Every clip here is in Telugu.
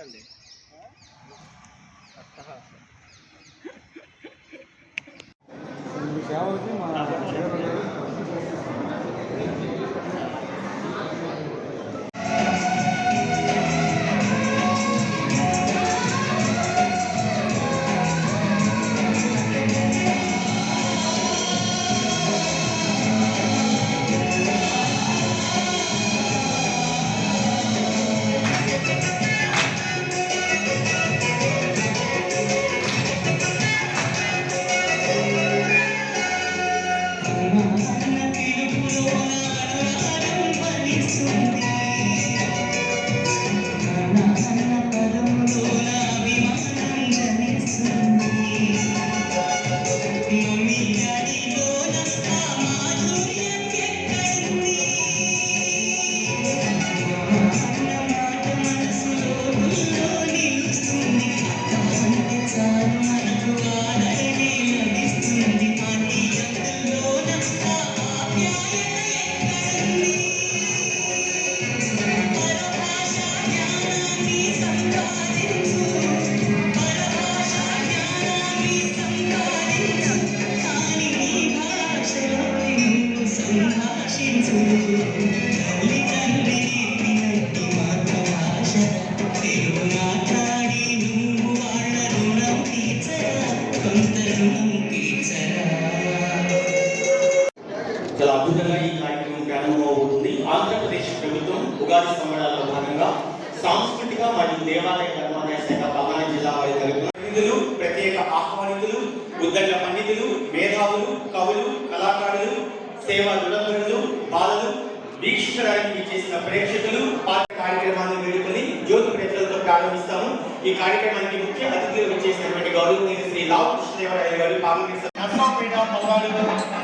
কাটলে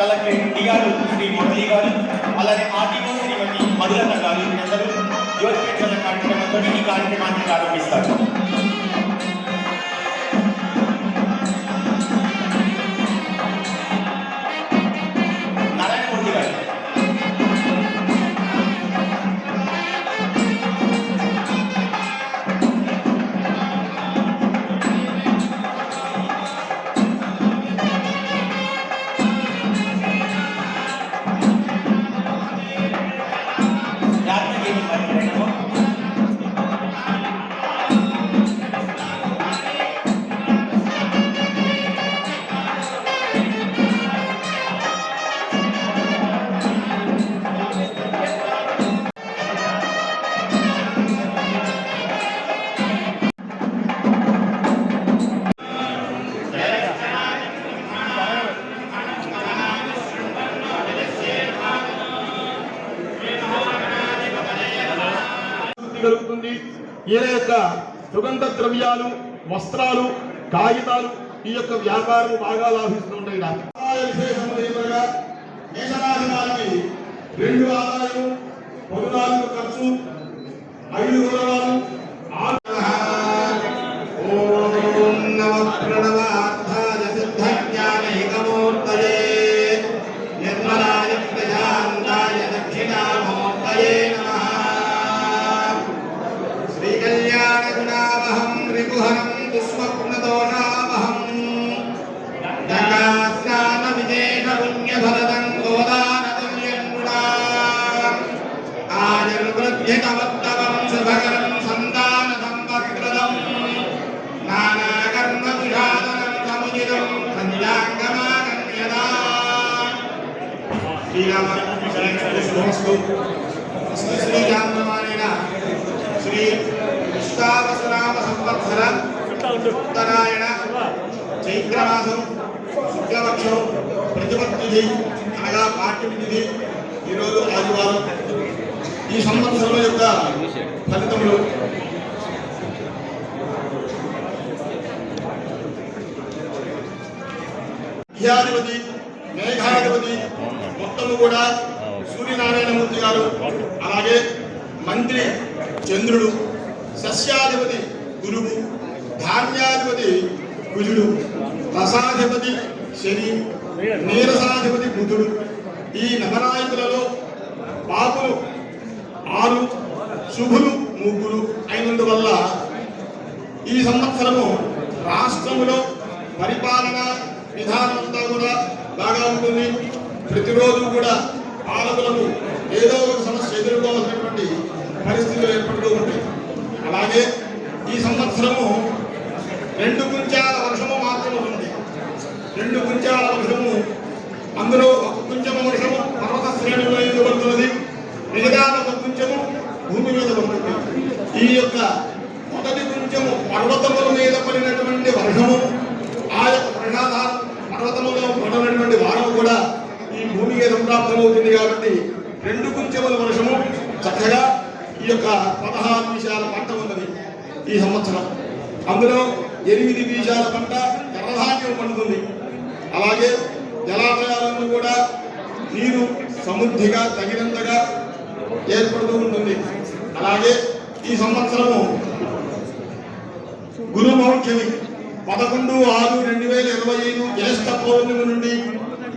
కలెక్టర్ డి గారు శ్రీ మురళి గారు అలానే ఆర్టీఓ శ్రీమతి మధులత గారు అందరూ యువత కార్యక్రమంతో ఈ కార్యక్రమాన్ని ప్రారంభిస్తారు. ద్రవ్యాలు వస్త్రాలు కాగితాలు ఈ యొక్క వ్యాపారం బాగా లాభిస్తుంటాయి నారాయణ చైత్రమాసం శుక్లపక్షం ప్రతిపత్తిది అనగా పాఠ్యమిది ఈరోజు ఆదివారం. ఈ సంవత్సరం యొక్క ఫలితములు. విద్యాధిపతి మేఘాధిపతి మొత్తము కూడా సూర్యనారాయణమూర్తి గారు అలాగే మంత్రి చంద్రుడు సస్యాధిపతి గురువు ధాన్యాధిపతి కుజుడు రసాధిపతి శని నీరసాధిపతి బుధుడు. ఈ నవనాయకులలో పాపులు ఆరు శుభులు ముగ్గురు అయినందువల్ల ఈ సంవత్సరము రాష్ట్రంలో పరిపాలన విధానం అంతా కూడా బాగా ఉంటుంది. ప్రతిరోజు కూడా పాలకులకు ఏదో ఒక సమస్య ఎదుర్కోవాల్సినటువంటి పరిస్థితులు ఏర్పడుతూ ఉంటాయి. అలాగే ఈ సంవత్సరము ఈ సంవత్సరం. అందులో ఎనిమిది బీజాల పంట ఎర్రధాన్యం పండుతుంది. అలాగే జలాశయాలను కూడా నీరు సమృద్ధిగా తగినంతగా ఏర్పడుతూ ఉంటుంది. అలాగే ఈ సంవత్సరము గురు మౌఢ్యమి పదకొండు ఆరు రెండు వేల ఇరవై ఐదు జ్యేష్ఠ పౌర్ణమి నుండి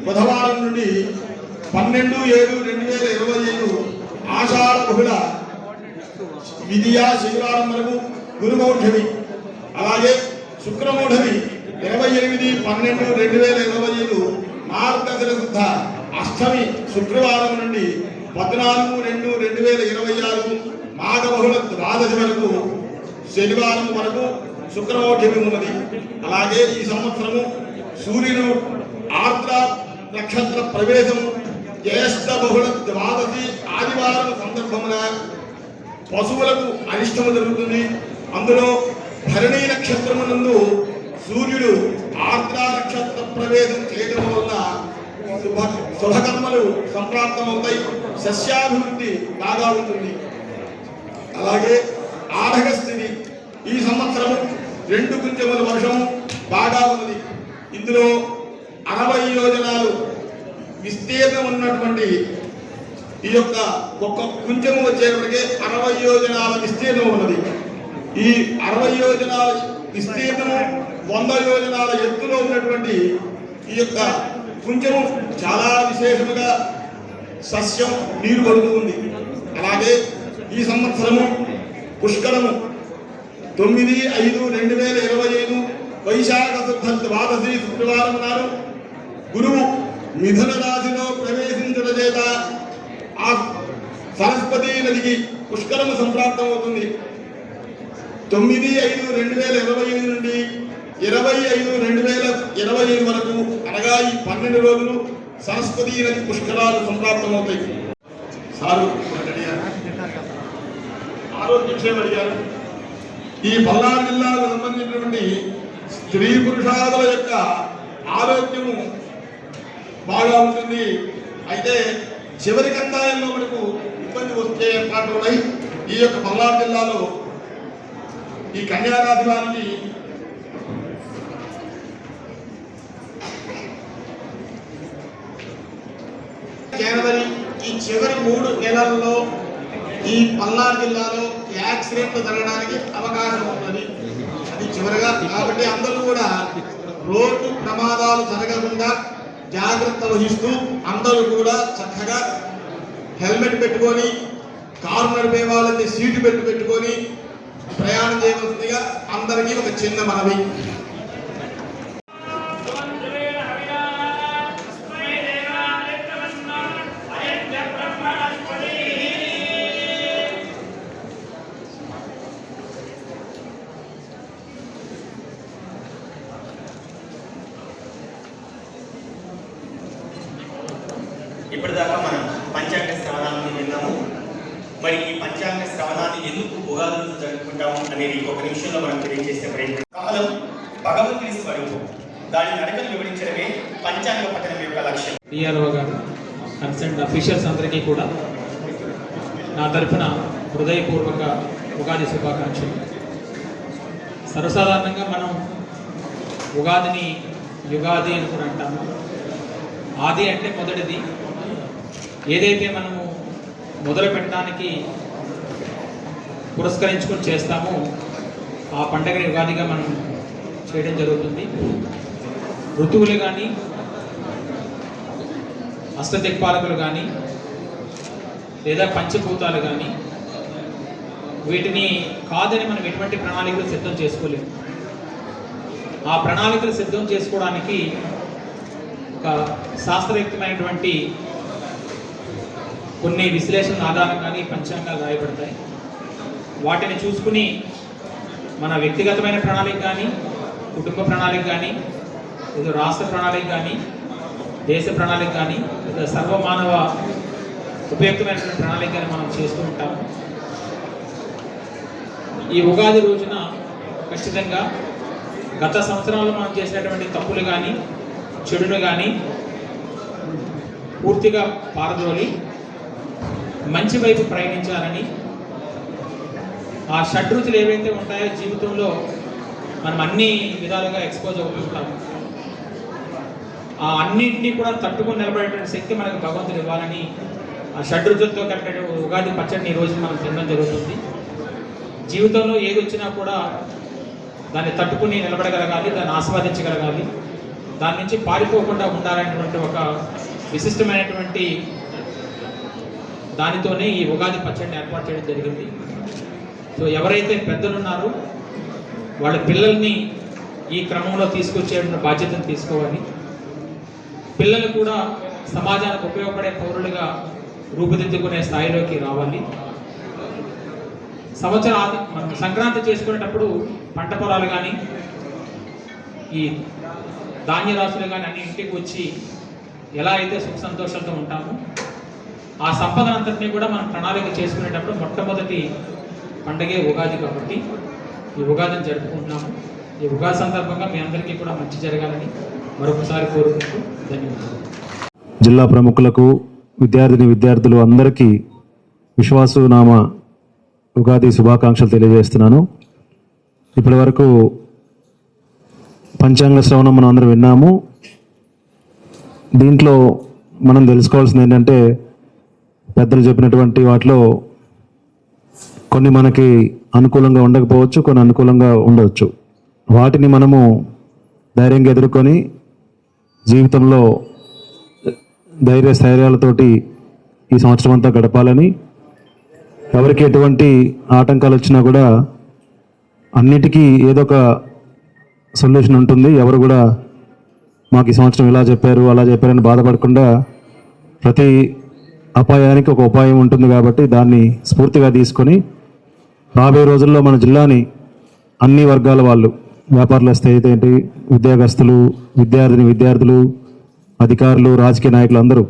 బుధవారం నుండి పన్నెండు ఏడు రెండు వేల ఇరవై ఐదు ఆషాఢ బహుళ విధియా శనివారం వరకు గురుమౌఢమి అలాగే శుక్రమౌఢమి ఇరవై ఎనిమిది పన్నెండు రెండు వేల ఇరవై ఐదు మార్గశిర శుద్ధ అష్టమి శుక్రవారం నుండి పద్నాలుగు రెండు రెండు వేల ఇరవై ఆరు మాఘ ద్వాదశి వరకు శనివారం వరకు శుక్రమౌఢ్యమి ఉన్నది. అలాగే ఈ సంవత్సరము సూర్యుడు ఆర్ద్ర నక్షత్ర ప్రవేశము జ్యేష్ఠ బహుళ ద్వాదశి ఆదివారం సందర్భమున పశువులకు అనిష్టము జరుగుతుంది. అందులో భరణీ నక్షత్రమునందు సూర్యుడు ఆర్ద్ర నక్షత్ర ప్రవేశం చేయడం వల్ల శుభ శుభకర్మలు సంప్రాప్తమవుతాయి. సస్యాభివృద్ధి బాగా ఉంటుంది అలాగే ఆఢగస్థితి ఈ సంవత్సరం రెండు కుంచెముల వర్షం బాగా ఉన్నది. ఇందులో అరవై యోజనాలు విస్తీర్ణం ఉన్నటువంటి ఈ యొక్క ఒక్క కుంచెము వచ్చేటప్పటికే అరవై యోజనాల విస్తీర్ణం ఉన్నది. ఈ అరవై యోజనాల విస్తీర్ణము వంద యోజనాల ఎత్తులో ఉన్నటువంటి ఈ యొక్క కుంచెము చాలా విశేషముగా సస్యం నీరు పడుతుంది అలాగే ఈ సంవత్సరము పుష్కరము తొమ్మిది ఐదు రెండు వేల ఇరవై ఐదు వైశాఖ శుద్ధ ద్వాదశి శుక్రవారం నాడు గురువు మిథున రాశిలో ప్రవేశించడం చేత ఆ సరస్వతి నదికి పుష్కరము సంప్రాప్తం అవుతుంది తొమ్మిది ఐదు రెండు వేల ఇరవై ఐదు నుండి ఇరవై ఐదు రెండు వేల ఇరవై ఐదు వరకు అనగా ఈ పన్నెండు రోజులు సరస్వతి నది పుష్కరాలు సంప్రాప్తమవుతాయి. సారు ఆరోగ్య విషయం అడిగారు. ఈ పల్నాడు జిల్లాకు సంబంధించినటువంటి స్త్రీ పురుషాదుల యొక్క ఆరోగ్యము బాగా ఉంటుంది. అయితే చివరి కందాయంలో మనకు ఇబ్బంది వచ్చే ఏర్పాట్లు ఉన్నాయి. ఈ యొక్క పల్నాడు జిల్లాలో ఈ కన్యారాశి వారికి జనవరి ఈ చివరి మూడు నెలల్లో ఈ పల్నాడు జిల్లాలో యాక్సిడెంట్లు జరగడానికి అవకాశం ఉన్నది. అది చివరిగా కాబట్టి అందరూ కూడా రోడ్డు ప్రమాదాలు జరగకుండా జాగ్రత్త వహిస్తూ అందరూ కూడా చక్కగా హెల్మెట్ పెట్టుకొని కారు నడిపే వాళ్ళకి సీటు బెల్ట్ పెట్టుకొని ప్రయాణం చేయవలసిందిగా అందరికీ ఒక చిన్న మనవి ఇప్పటిదాకా మనం పంచాంగ శ్రవణాన్ని విన్నాము మరి ఈ పంచాంగ శ్రవణాన్ని ఎందుకు ఉగాది రోజు జరుపుకుంటాము అనేది ఒక నిమిషంలో మనం తెలియజేసే ప్రయత్నం కాలం భగవంతుని స్వరూపం నడకలు వివరించడమే పంచాంగ పఠనం యొక్క లక్ష్యం. డిఆర్ఓ గారు కన్సర్న్ అఫీషియల్స్ అందరికీ కూడా నా తరఫున హృదయపూర్వక ఉగాది శుభాకాంక్షలు. సర్వసాధారణంగా మనం ఉగాదిని యుగాది అని కూడా అంటాము ఆది అంటే మొదటిది. ఏదైతే మనము మొదలు పెట్టడానికి పురస్కరించుకొని చేస్తామో ఆ పండగని ఉగాదిగా మనం చేయడం జరుగుతుంది. ఋతువులు కానీ హస్తదిక్పాలకులు కానీ లేదా పంచభూతాలు కానీ వీటిని కాదని మనం ఎటువంటి ప్రణాళికలు సిద్ధం చేసుకోలేము. ఆ ప్రణాళికలు సిద్ధం చేసుకోవడానికి ఒక శాస్త్రయుక్తమైనటువంటి కొన్ని విశ్లేషణ ఆధారంగానే పంచాంగాలు రాయబడతాయి. వాటిని చూసుకుని మన వ్యక్తిగతమైన ప్రణాళిక కానీ కుటుంబ ప్రణాళిక కానీ ఏదో రాష్ట్ర ప్రణాళిక కానీ దేశ ప్రణాళిక కానీ లేదా సర్వమానవ ఉపయుక్తమైనటువంటి ప్రణాళిక కానీ మనం చేస్తూ ఉంటాము ఈ ఉగాది రోజున ఖచ్చితంగా గత సంవత్సరాల్లో మనం చేసినటువంటి తప్పులు కానీ చెడును కానీ పూర్తిగా పారదోలి మంచి వైపు ప్రయాణించాలని ఆ షడ్రుచులు ఏవైతే ఉంటాయో జీవితంలో మనం అన్ని విధాలుగా ఎక్స్పోజ్ అవుతుంటాము ఆ అన్నింటినీ కూడా తట్టుకొని నిలబడేటువంటి శక్తి మనకు భగవంతుడు ఇవ్వాలని ఆ షడ్రుచులతో కలిపిన ఉగాది పచ్చడిని ఈ రోజు మనం తినడం జరుగుతుంది. జీవితంలో ఏది వచ్చినా కూడా దాన్ని తట్టుకుని నిలబడగలగాలి దాన్ని ఆస్వాదించగలగాలి. దాని నుంచి పారిపోకుండా ఉండాలనేటువంటి ఒక విశిష్టమైనటువంటి దానితోనే ఈ ఉగాది పచ్చడిని ఏర్పాటు చేయడం జరిగింది. సో ఎవరైతే పెద్దలు ఉన్నారో వాళ్ళ పిల్లల్ని ఈ క్రమంలో తీసుకొచ్చే బాధ్యతను తీసుకోవాలి. పిల్లలు కూడా సమాజానికి ఉపయోగపడే పౌరులుగా రూపుదిద్దుకునే స్థాయిలోకి రావాలి. సంవత్సర మనం సంక్రాంతి చేసుకునేటప్పుడు పంట పొలాలు కానీ ఈ ధాన్య రాశులు కానీ అన్ని ఇంటికి వచ్చి ఎలా అయితే సుఖ సంతోషాలతో ఉంటామో ఆ సంపద అంతటినీ కూడా మనం ప్రణాళిక చేసుకునేటప్పుడు మొట్టమొదటి పండగే ఉగాది కాబట్టి ఈ ఉగాదిని జరుపుకుంటున్నాము. ఈ ఉగాది సందర్భంగా మీ అందరికీ కూడా మంచి జరగాలని మరొకసారి కోరుకుంటూ ధన్యవాదాలు. జిల్లా ప్రముఖులకు విద్యార్థిని విద్యార్థులు అందరికీ విశ్వాసునామ ఉగాది శుభాకాంక్షలు తెలియజేస్తున్నాను. ఇప్పటి వరకు పంచాంగ శ్రవణం మనం అందరం విన్నాము. దీంట్లో మనం తెలుసుకోవాల్సింది ఏంటంటే పెద్దలు చెప్పినటువంటి వాటిలో కొన్ని మనకి అనుకూలంగా ఉండకపోవచ్చు కొన్ని అనుకూలంగా ఉండవచ్చు వాటిని మనము ధైర్యంగా ఎదుర్కొని జీవితంలో ధైర్య స్థైర్యాలతోటి ఈ సంవత్సరం అంతా గడపాలని ఎవరికి ఎటువంటి ఆటంకాలు వచ్చినా కూడా అన్నిటికీ ఏదో ఒక సొల్యూషన్ ఉంటుంది. ఎవరు కూడా మాకు ఈ సంవత్సరం ఇలా చెప్పారు అలా చెప్పారని బాధపడకుండా ప్రతి అపాయానికి ఒక ఉపాయం ఉంటుంది కాబట్టి దాన్ని స్ఫూర్తిగా తీసుకొని రాబోయే రోజుల్లో మన జిల్లాని అన్ని వర్గాల వాళ్ళు వ్యాపారుల అయితే ఏంటి? ఉద్యోగస్తులు విద్యార్థిని విద్యార్థులు అధికారులు రాజకీయ నాయకులు అందరూ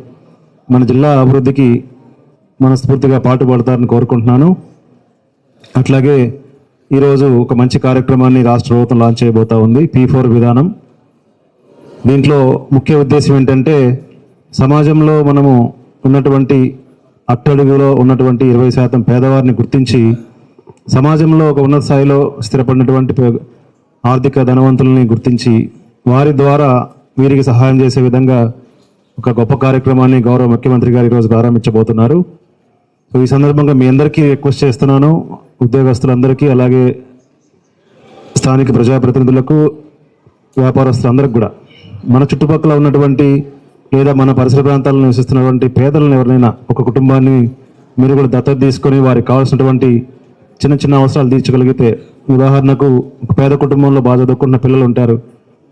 మన జిల్లా అభివృద్ధికి మనస్ఫూర్తిగా పాటుపడతారని కోరుకుంటున్నాను. అట్లాగే ఈరోజు ఒక మంచి కార్యక్రమాన్ని రాష్ట్ర ప్రభుత్వం లాంచ్ చేయబోతా ఉంది పీ ఫోర్ విధానం. దీంట్లో ముఖ్య ఉద్దేశం ఏంటంటే సమాజంలో మనము ఉన్నటువంటి అట్టడుగులో ఉన్నటువంటి ఇరవై శాతం పేదవారిని గుర్తించి సమాజంలో ఒక ఉన్నత స్థాయిలో స్థిరపడినటువంటి ఆర్థిక ధనవంతుల్ని గుర్తించి వారి ద్వారా వీరికి సహాయం చేసే విధంగా ఒక గొప్ప కార్యక్రమాన్ని గౌరవ ముఖ్యమంత్రి గారు ఈరోజు ప్రారంభించబోతున్నారు. సో ఈ సందర్భంగా మీ అందరికీ రిక్వెస్ట్ చేస్తున్నాను ఉద్యోగస్తులందరికీ అలాగే స్థానిక ప్రజాప్రతినిధులకు వ్యాపారస్తులందరికి కూడా. మన చుట్టుపక్కల ఉన్నటువంటి లేదా మన పరిసర ప్రాంతాల్లో నివసిస్తున్నటువంటి పేదలను ఎవరినైనా ఒక కుటుంబాన్ని మీరు కూడా దత్తత తీసుకొని వారికి కావాల్సినటువంటి చిన్న చిన్న అవసరాలు తీర్చగలిగితే ఉదాహరణకు పేద కుటుంబంలో బాగా చదువుకున్న పిల్లలు ఉంటారు.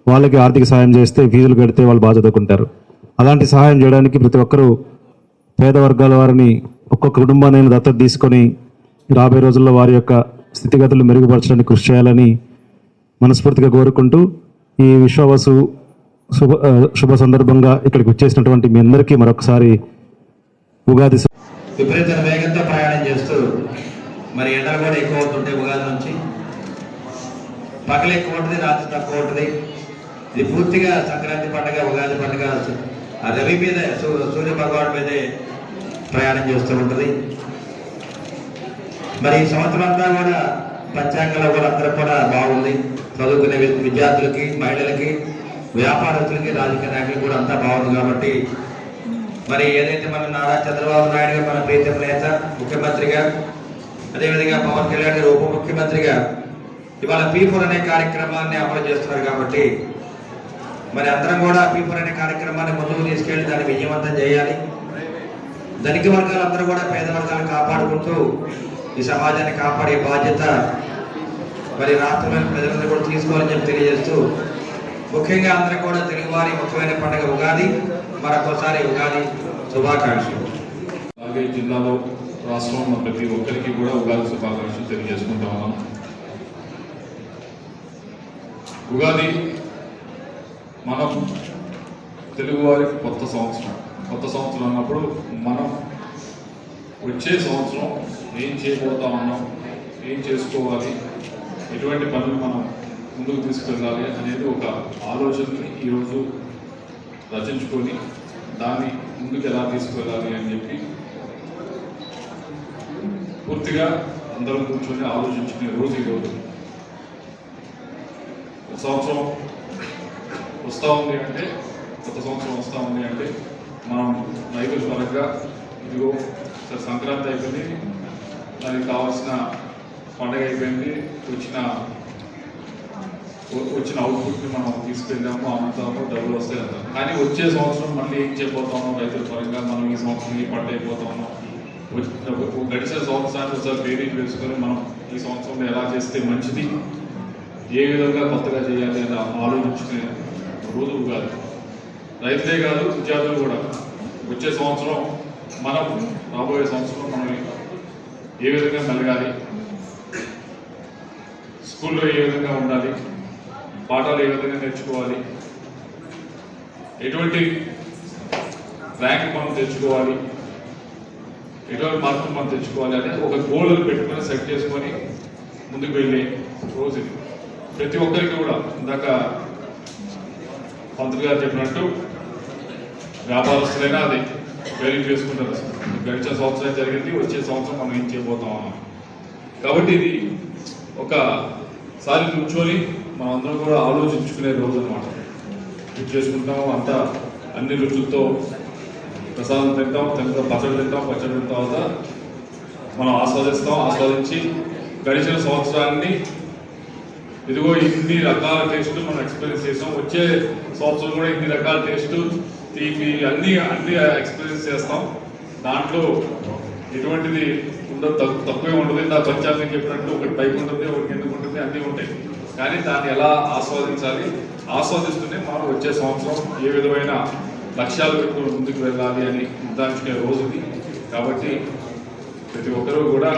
వాళ్ళకి ఆర్థిక సాయం చేస్తే ఫీజులు కడితే వాళ్ళు బాగా చదువుకుంటారు. అలాంటి సహాయం చేయడానికి ప్రతి ఒక్కరూ పేద వర్గాల వారిని ఒక్కొక్క కుటుంబాన్ని దత్తత తీసుకొని రాబోయే రోజుల్లో వారి యొక్క స్థితిగతులు మెరుగుపరచడానికి కృషి చేయాలని మనస్ఫూర్తిగా కోరుకుంటూ ఈ విశ్వవసు శుభ శుభ సందర్భంగా ఇక్కడికి వచ్చేసినటువంటి మీ అందరికీ మరొకసారి ఉగాది విపరీతమైన వేగంతో ప్రయాణం చేస్తూ మరి ఎండలు కూడా ఎక్కువ అవుతుంటే ఉగాది నుంచి పగలు ఎక్కువ ఉంటుంది రాత్రి తక్కువ ఉంటుంది. ఇది పూర్తిగా సంక్రాంతి పండుగ ఉగాది పండుగ ఆ రవి మీద సూ- సూర్య భగవాన్ మీదే ప్రయాణం చేస్తూ ఉంటుంది. మరి ఈ సంవత్సరం అంతా కూడా పంచాంగంలో కూడా అందరూ కూడా బాగుంది. చదువుకునే విద్యార్థులకి మహిళలకి వ్యాపారస్తులకి రాజకీయ నాయకులకి కూడా అంతా బాగుంది కాబట్టి మరి ఏదైతే మన నారా చంద్రబాబు నాయుడు మన ప్రీతం నేత ముఖ్యమంత్రిగా అదేవిధంగా పవన్ కళ్యాణ్ గారు ఉప ముఖ్యమంత్రిగా ఇవాళ పీఫోర్ అనే కార్యక్రమాన్ని అమలు చేస్తున్నారు కాబట్టి మరి అందరం కూడా పీఫోర్ అనే కార్యక్రమాన్ని ముందుకు తీసుకెళ్ళి దాన్ని విజయవంతం చేయాలి. ధనిక వర్గాలందరూ కూడా పేద వర్గాలను కాపాడుకుంటూ ఈ సమాజాన్ని కాపాడే బాధ్యత మరి రాష్ట్రమైన ప్రజలందరూ కూడా తీసుకోవాలని చెప్పి తెలియజేస్తూ ముఖ్యంగా అందరం కూడా తెలుగువారి ముఖ్యమైన పండుగ ఉగాది. మరొకసారి ఉగాది శుభాకాంక్షలు. అలాగే జిల్లాలో రాష్ట్రంలో ప్రతి ఒక్కరికి కూడా ఉగాది శుభాకాంక్షలు తెలియజేసుకుంటా ఉన్నాం. ఉగాది మనం తెలుగువారికి కొత్త సంవత్సరం. కొత్త సంవత్సరం అన్నప్పుడు మనం వచ్చే సంవత్సరం ఏం చేయబోతా ఉన్నాం ఏం చేసుకోవాలి ఎటువంటి పనులు మనం ముందుకు తీసుకెళ్ళాలి అనేది ఒక ఆలోచనని ఈరోజు రచించుకొని దాన్ని ముందుకు ఎలా తీసుకెళ్ళాలి అని చెప్పి పూర్తిగా అందరం కూర్చొని ఆలోచించుకునే రోజు ఈరోజు. సంవత్సరం వస్తూ ఉంది అంటే కొత్త సంవత్సరం వస్తూ ఉంది అంటే మనం రైతుల పరంగా ఇదిగో సార్ సంక్రాంతి అయిపోయింది దానికి కావాల్సిన పండగ అయిపోయింది వచ్చిన వచ్చిన అవుట్పుట్ని మనం తీసుకెళ్ళాము అమ్ముతాము డబ్బులు వస్తాయి అంటాం కానీ వచ్చే సంవత్సరం మళ్ళీ ఏం చేయబోతాము రైతుల పరంగా మనం ఈ సంవత్సరం ఈ పంట అయిపోతాము గడిచే గడిచిన సంవత్సరాన్ని ఒకసారి బేరీజ్ వేసుకొని మనం ఈ సంవత్సరంలో ఎలా చేస్తే మంచిది ఏ విధంగా కొత్తగా చేయాలి అని ఆలోచించుకునే రోజు కాదు రైతులే కాదు విద్యార్థులు కూడా. వచ్చే సంవత్సరం మనం రాబోయే సంవత్సరం మనం ఏ విధంగా మెలగాలి? స్కూల్లో ఏ విధంగా ఉండాలి? పాఠాలు ఏ విధంగా నేర్చుకోవాలి? ఎటువంటి ర్యాంక్ మనం తెచ్చుకోవాలి? ఎటువంటి మార్కులు మనం తెచ్చుకోవాలి అనేది ఒక గోల్ పెట్టుకొని సెట్ చేసుకొని ముందుకు వెళ్ళే రోజు ఇది. ప్రతి ఒక్కరికి కూడా ఇందాక మంత్రి గారు చెప్పినట్టు వ్యాపారస్తులైనా అది వెరీ చేసుకుంటారు. గడిచిన సంవత్సరం జరిగింది వచ్చే సంవత్సరం మనం ఏం చేయబోతాం కాబట్టి ఇది ఒకసారి కూర్చొని మనందరం కూడా ఆలోచించుకునే రోజు అనమాట ఇది చేసుకుంటాము అంతా అన్ని రుచులతో ప్రసాదం తింటాం తింటాం పచ్చడి తింటాం పచ్చడి తింటాం తర్వాత మనం ఆస్వాదిస్తాం ఆస్వాదించి గడిచిన సంవత్సరాన్ని ఇదిగో ఇన్ని రకాల టేస్టులు మనం ఎక్స్పీరియన్స్ చేసాం. వచ్చే సంవత్సరం కూడా ఇన్ని రకాల టేస్ట్ తీపి అన్ని అన్ని ఎక్స్పీరియన్స్ చేస్తాం. దాంట్లో ఎటువంటిది ఉండదు తక్కువే ఉండదు. ఇందా పంచాంగం చెప్పినట్టు ఒకటి పైకి ఉంటుంది ఒకటి ఎందుకు ఉంటుంది అన్నీ ఉంటాయి. కానీ దాన్ని ఎలా ఆస్వాదించాలి? ఆస్వాదిస్తూనే మనం వచ్చే సంవత్సరం ఏ విధమైన లక్ష్యాలు పెట్టుకుని ముందుకు వెళ్ళాలి అని నిర్ధారించుకునే రోజుది కాబట్టి ప్రతి ఒక్కరూ కూడా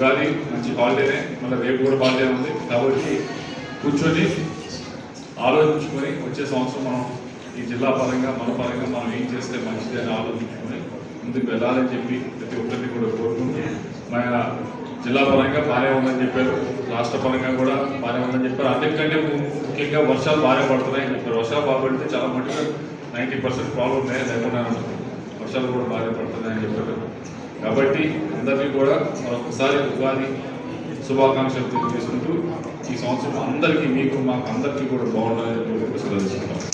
ఉగాది మంచి హాలిడేనే మళ్ళీ రేపు కూడా హాలిడే ఉంది. కాబట్టి కూర్చొని ఆలోచించుకొని వచ్చే సంవత్సరం మనం ఈ జిల్లా పరంగా మన పరంగా మనం ఏం చేస్తే మంచిది అని ఆలోచించుకొని ముందుకు వెళ్ళాలని చెప్పి ప్రతి ఒక్కరిని కూడా కోరుకుంటూ మన జిల్లా పరంగా బాగానే ఉందని చెప్పారు. రాష్ట్ర పరంగా కూడా బాగానే ఉందని చెప్పారు. అన్నిటికంటే ముఖ్యంగా వర్షాలు బాగా పడుతున్నాయని చెప్పారు. వర్షాలు బాగా పడితే చాలా మటుకు నైంటీ పర్సెంట్ ప్రాబ్లం ఉన్నాయి లేకుండా వర్షాలు కూడా బాగా పడుతున్నాయని చెప్పారు. కాబట్టి అందరినీ కూడా మరొకసారి ఉగాది శుభాకాంక్షలు తెలియజేసుకుంటూ ఈ సంవత్సరం అందరికీ మీకు మాకు అందరికీ కూడా బాగుండాలని సెలవు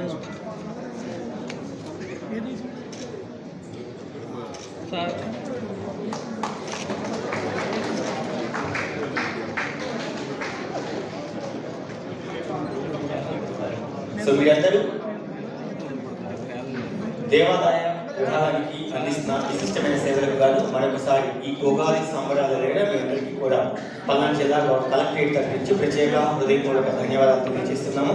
తీసుకుంటాం సో మీరందరూ దేవాదాయ విభాగానికి అందిస్తున్న విశిష్టమైన సేవలకు గాను మరొకసారి ఈ ఉగాది సంబరాల లేదా మీ అందరికీ కూడా పల్నాడు జిల్లా కలెక్టరేట్ తరఫు నుంచి ప్రత్యేక హృదయపూర్వక ధన్యవాదాలు తెలియజేస్తున్నాము.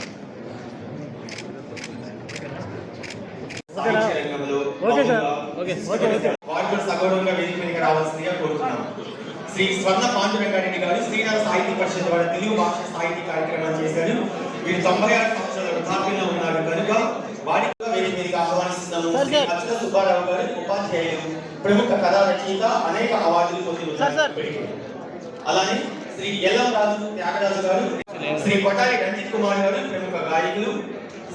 వారు కూడా సగౌరవంగా వేదిక మీదకి రావాల్సిందిగా కోరుతున్నాం శ్రీ స్వర్ణ పాండురంగారెడ్డి గారు శ్రీనాథ సాహితీ పరిషత్ వారి తెలుగు భాష సాహితీ కార్యక్రమాలు చేశారు. వీరు తొంభై ఆరు సంవత్సరాల వృద్ధాప్యంలో ఉన్నారు. కనుక వారికి వేదిక మీదకి ఆహ్వానిస్తున్నాము. అచ్యుత సుబ్బారావు గారు ఉపాధ్యాయులు ప్రముఖ కథా రచయిత అనేక అవార్డులు పొంది అలానే శ్రీ ఎల్లం రాజు త్యాగరాజు గారు శ్రీ కొటారి రంజిత్ కుమార్ గారు ప్రముఖ గాయకులు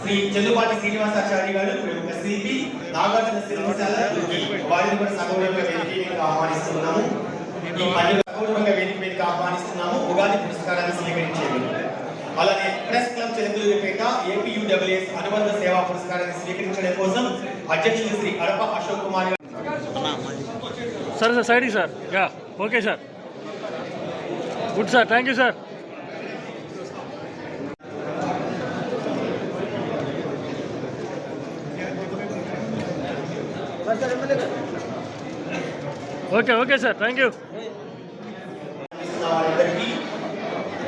శ్రీ చెల్లుపాటి శ్రీనివాసాచారి గారు ప్రముఖ శిల్పి నాగార్జున శిల్పశాల వారిని కూడా సగౌరవంగా వేదిక మీదకి ఆహ్వానిస్తున్నాము. ఈ పండుగ సగౌరవంగా వేదిక మీదకి ఆహ్వానిస్తున్నాము. ఉగాది పురస్కారాన్ని స్వీకరించేది. అలానే ప్రెస్ క్లబ్ చిలకలూరిపేట ఏపీయూడబ్ల్యూఎస్ అనుబంధ సేవా పురస్కారాన్ని స్వీకరించడం కోసం అధ్యక్షులు Shri Adapa Ashok Kumar garu sir sir side sir. Yeah okay sir. Good sir thank you sir. Okay okay sir. Thank you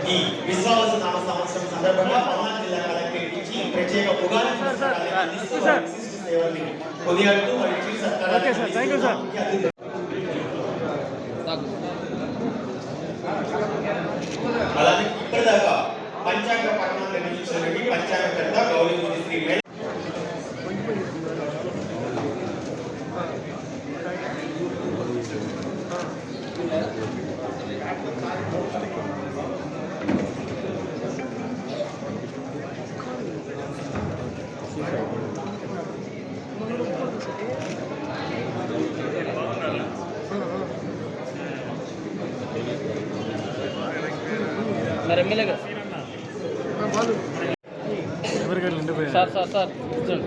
ఈ విశ్వాస నామ సంవత్సరం సందర్భంగా పల్నాడు జిల్లా కలెక్టరేట్ నుంచి ప్రత్యేక ఉగాది సేవల్ని కొనియాడుతూ ఓకే సార్, సార్. అలానే ఇప్పటిదాకా పంచాంగ పఠనం నిర్వహించినటువంటి పంచాంగకర్త గౌరవ శ్రీ మెల్ మరి ఎమ్మెల్యే గారు ఎవరికైనా నిండిపోయారు సార్ సార్ సార్ కూర్చోండి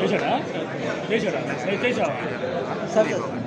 చేశాడా? చేశాడా? నేను చేశావా?